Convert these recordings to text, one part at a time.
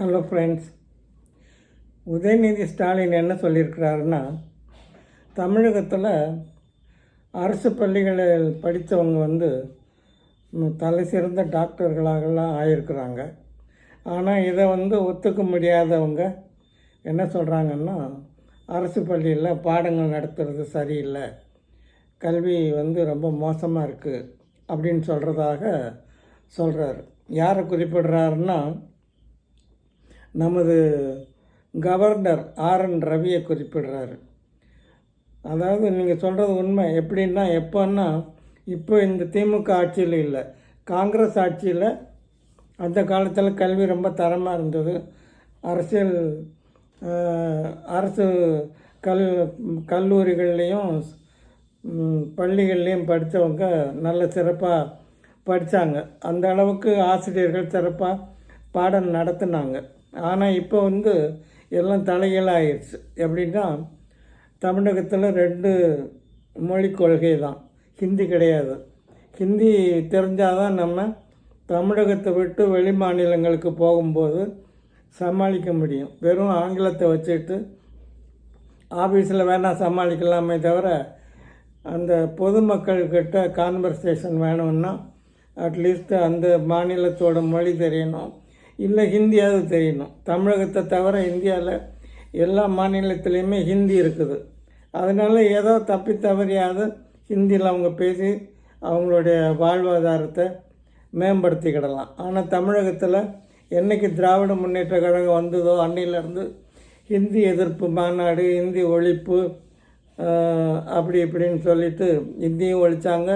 Hello friends Udhayanidhi Stalin என்ன சொல்லியிருக்கிறாருன்னா தமிழகத்தில் அரசு பள்ளிகளில் படித்தவங்க வந்து தலை சிறந்த டாக்டர்களாகலாம் ஆயிருக்கிறாங்க. ஆனால் இதை வந்து ஒத்துக்க முடியாதவங்க என்ன சொல்கிறாங்கன்னா அரசு பள்ளியில் பாடங்கள் நடத்துறது சரியில்லை. கல்வி வந்து ரொம்ப மோசமாக இருக்குது அப்படின்னு சொல்கிறதாக சொல்கிறார் யாரை குறிப்பிடுறாருன்னா நமது கவர்னர் ஆர் என் ரவியை குறிப்பிடுறாரு. அதாவது நீங்கள் சொல்கிறது உண்மை. எப்படின்னா எப்போன்னா இப்போ இந்த திமுக ஆட்சியில் இல்லை. காங்கிரஸ் ஆட்சியில் அந்த காலத்தில் கல்வி ரொம்ப தரமாக இருந்தது. அரசியல் அரசு கல் கல்லூரிகள்லேயும் பள்ளிகள்லேயும் படித்தவங்க நல்ல சிறப்பாக படித்தாங்க அந்த அளவுக்கு ஆசிரியர்கள் சிறப்பாக பாடம் நடத்தினாங்க. ஆனால் இப்போ வந்து எல்லாம் தலைகீழாகிடுச்சு எப்படின்னா தமிழகத்தில் ரெண்டு மொழி கொள்கை தான் ஹிந்தி கிடையாது. ஹிந்தி தெரிஞ்சால் தான் நம்ம தமிழகத்தை விட்டு வெளி மாநிலங்களுக்கு போகும்போது சமாளிக்க முடியும். வெறும் ஆங்கிலத்தை வச்சுட்டு ஆஃபீஸில் வேணால் சமாளிக்கலாமே தவிர அந்த பொதுமக்கள்கிட்ட கான்வர்சேஷன் வேணும்னா அட்லீஸ்ட் அந்த மாநிலத்தோட மொழி தெரியணும். இல்லை ஹிந்தியாவது தெரியணும். தமிழகத்தை தவிர இந்தியாவில் எல்லா மாநிலத்துலேயுமே ஹிந்தி இருக்குது. அதனால் ஏதோ தப்பி தவறியாவது ஹிந்தியில் அவங்க பேசி அவங்களுடைய வாழ்வாதாரத்தை மேம்படுத்திக்கிடலாம். ஆனால் தமிழகத்தில் என்னைக்கு திராவிட முன்னேற்ற கழகம் வந்ததோ அன்னையிலேருந்து ஹிந்தி எதிர்ப்பு மாநாடு ஹிந்தி ஒழிப்பு அப்படி இப்படின்னு சொல்லிட்டு ஹிந்தியும் ஒழிச்சாங்க.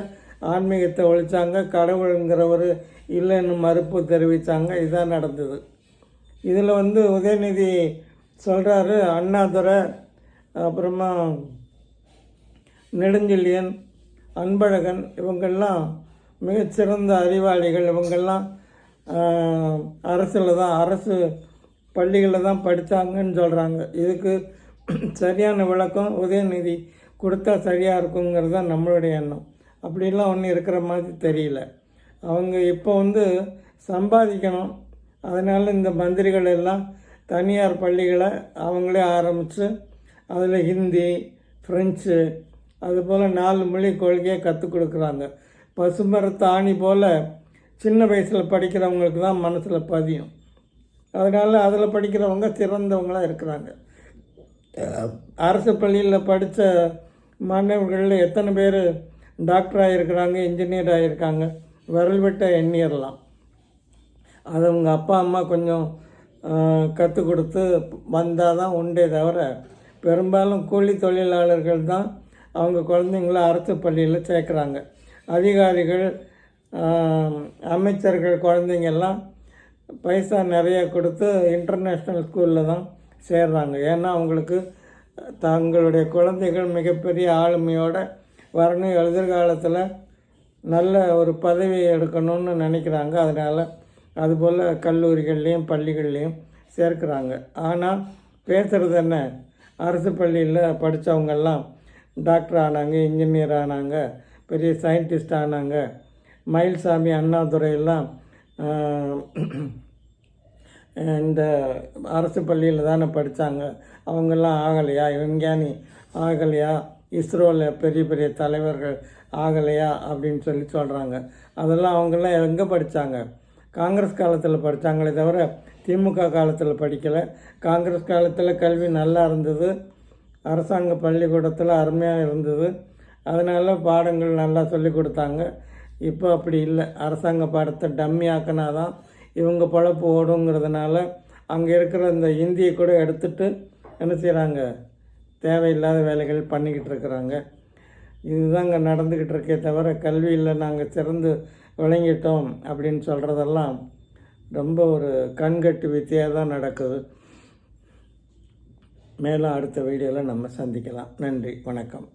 ஆன்மீகத்தை ஒழிச்சாங்க கடவுளுங்கிறவர் இல்லைன்னு மறுப்பு தெரிவித்தாங்க இதான் நடந்தது. இதில் வந்து உதயநிதி சொல்கிறாரு அண்ணாதுரை அப்புறமா நெடுஞ்செழியன் அன்பழகன் இவங்கெல்லாம் மிகச்சிறந்த அறிவாளிகள். இவங்கெல்லாம் அரசில் தான் அரசு பள்ளிகளில் தான் படித்தாங்கன்னு சொல்கிறாங்க இதுக்கு சரியான விளக்கம் உதயநிதி கொடுத்தா சரியாக இருக்குங்கிறது தான் நம்மளுடைய எண்ணம். அப்படிலாம் ஒன்றும் இருக்கிற மாதிரி தெரியல. அவங்க இப்போ வந்து சம்பாதிக்கணும். அதனால் இந்த மந்திரிகள் எல்லாம் தனியார் பள்ளிகளை அவங்களே ஆரம்பித்து அதில் ஹிந்தி ஃப்ரெஞ்சு அதுபோல் நாலு மொழி கொள்கையை கற்றுக் கொடுக்குறாங்க. பசுமரத்து ஆணி போல் சின்ன வயசில் படிக்கிறவங்களுக்கு தான் மனசில் பதியும். அதனால் அதில் படிக்கிறவங்க சிறந்தவங்களாக இருக்கிறாங்க. அரசு பள்ளியில் படித்த மாணவர்களில் எத்தனை பேர் டாக்டர் இருக்கிறாங்க இன்ஜினியர் ஆகியிருக்காங்க விரல் விட்ட எண்ணிடலாம் அது அவங்க அப்பா அம்மா கொஞ்சம் கற்றுக் கொடுத்து வந்தால் தான் உண்டே தவிர பெரும்பாலும் கூலி தொழிலாளர்கள் தான் அவங்க குழந்தைங்கள அரசு பள்ளியில் சேர்க்குறாங்க. அதிகாரிகள் அமைச்சர்கள் குழந்தைங்கெல்லாம் பைசா நிறைய கொடுத்து இன்டர்நேஷ்னல் ஸ்கூலில் தான் சேர்றாங்க. ஏன்னா அவங்களுக்கு தங்களுடைய குழந்தைகள் மிகப்பெரிய ஆளுமையோடு வரணும். எதிர்காலத்தில் நல்ல ஒரு பதவி எடுக்கணும்னு நினைக்கிறாங்க. அதனால் அதுபோல் கல்லூரிகள்லேயும் பள்ளிகள்லேயும் சேர்க்குறாங்க. ஆனால் பேசுகிறது என்ன? அரசு பள்ளியில் படித்தவங்கெல்லாம் டாக்டர் ஆனாங்க இன்ஜினியர் ஆனாங்க பெரிய சயின்டிஸ்ட் ஆனாங்க. மயில்சாமி அண்ணாதுரையெல்லாம் இந்த அரசு பள்ளியில் தானே படித்தாங்க அவங்கெல்லாம் ஆகலையா? விஞ்ஞானி ஆகலையா? இஸ்ரோவில் பெரிய பெரிய தலைவர்கள் ஆகலையா அப்படின்னு சொல்லி சொல்கிறாங்க அதெல்லாம் அவங்கெல்லாம் எங்கே படித்தாங்க காங்கிரஸ் காலத்தில் படித்தாங்களே தவிர திமுக காலத்தில் படிக்கலை. காங்கிரஸ் காலத்தில் கல்வி நல்லா இருந்தது. அரசாங்க பள்ளிக்கூடத்தில் அருமையாக இருந்தது. அதனால் பாடங்கள் நல்லா சொல்லி கொடுத்தாங்க. இப்போ அப்படி இல்லை. அரசாங்க பாடத்தை டம்மி ஆக்கினா தான் இவங்க பழப்பு ஓடுங்கிறதுனால அங்கே இருக்கிற இந்த இந்தியை கூட எடுத்துகிட்டு என்ன செய்கிறாங்க தேவையில்லாத வேலைகள் பண்ணிக்கிட்டு இருக்கிறாங்க. இதுதாங்க நடந்துக்கிட்டு இருக்கே தவிர கல்வியில் நாங்கள் சிறந்து விளங்கிட்டோம் அப்படின்னு சொல்கிறதெல்லாம் ரொம்ப ஒரு கண்கட்டு வித்தியாக தான் நடக்குது. மேலும் அடுத்த வீடியோவில் நம்ம சந்திக்கலாம். நன்றி வணக்கம்.